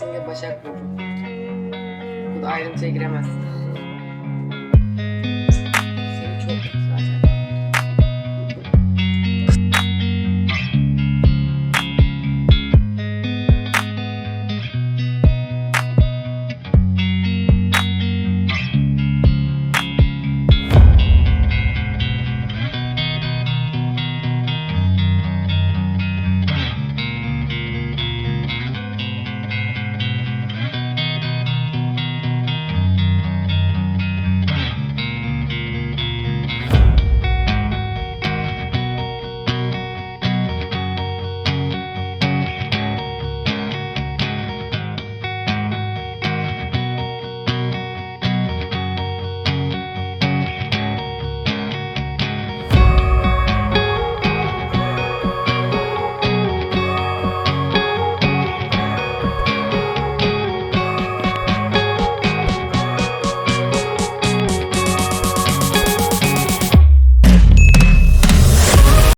Kesinlikle Başak Burcu. Bu da ayrıntıya giremezsin.